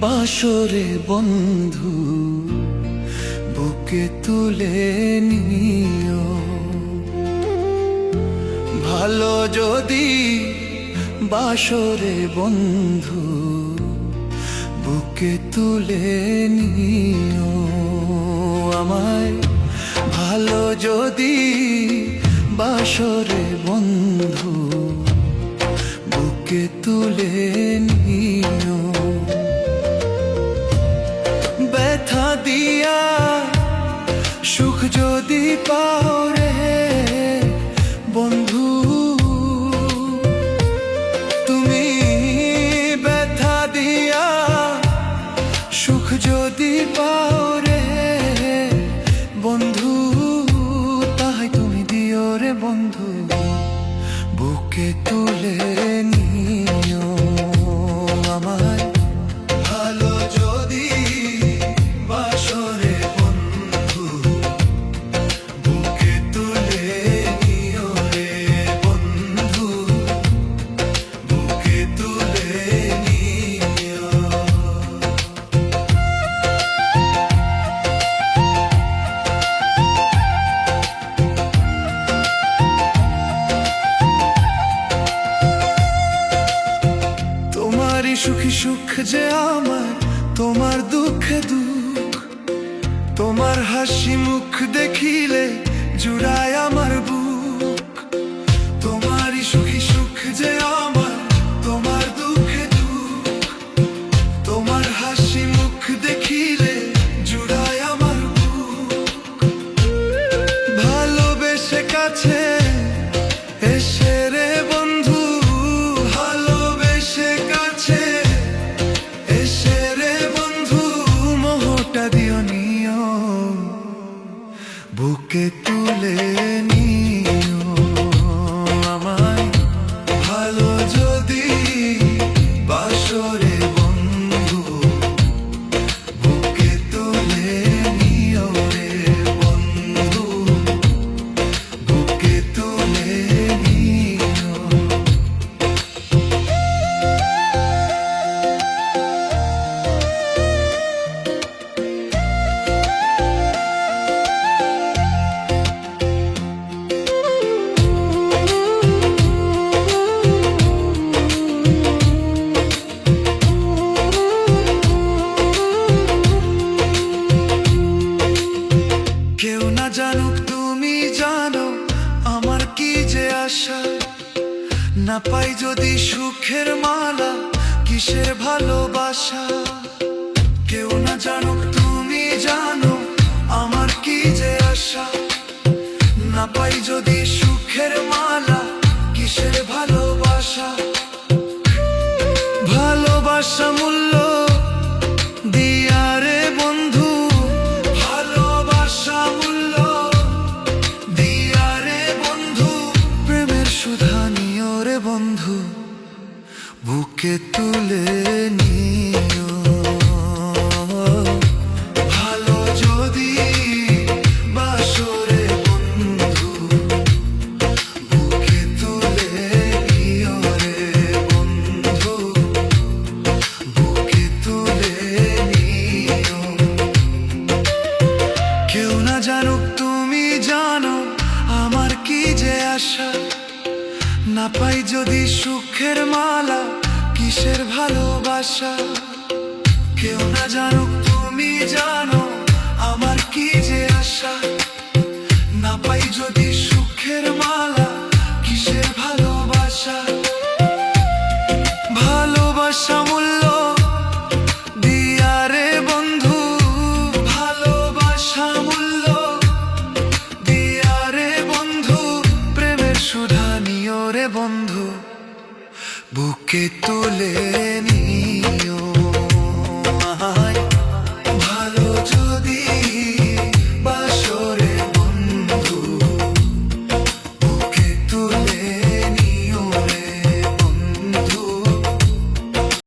বাসরে বন্ধু, বুকে তুলে নিও। ভালো যদি বাসরে বন্ধু, বুকে তুলে নিও। আমায় ভালো যদি বাসরে বন্ধু বুকে তুলে নিও। ব্যথা দিয়া সুখ যদি পাও সুখী সুখ যে আমার তোমার দুঃখ দুঃখ। তোমার হাসি মুখ দেখিলে জুড়ায় বুকে তুলে নিও আশা না পাই যদি সুখের মালা, কিসের ভালোবাসা? কেউ না জানুক, তুমি জানো আমার কি যে আশা। না পাই যদি সুখের মালা, কিসের ভালোবাসা? ভালোবাসা বুকে তুলে নিও। ভালো যদি বাসরে বন্ধু, বুকে তুলে নিও রে বন্ধু, বুকে তুলে নিও। কেউ না জানুক তুমি জানো আমার কি যে আশা, না পাই যদি সুখের মালা কিসের ভালোবাসা? কেউ না জানুক তুমি জানো আমার কি যে আশা। না পাই যদি সুখের মালা, কিসের ভালোবাসা? ভালোবাসা মূল্য দিয়ারে বন্ধু, ভালোবাসা মূল্য দিয়ারে বন্ধু, প্রেমের সুধানীয় রে বন্ধু। বুকে তুলে নিয়ে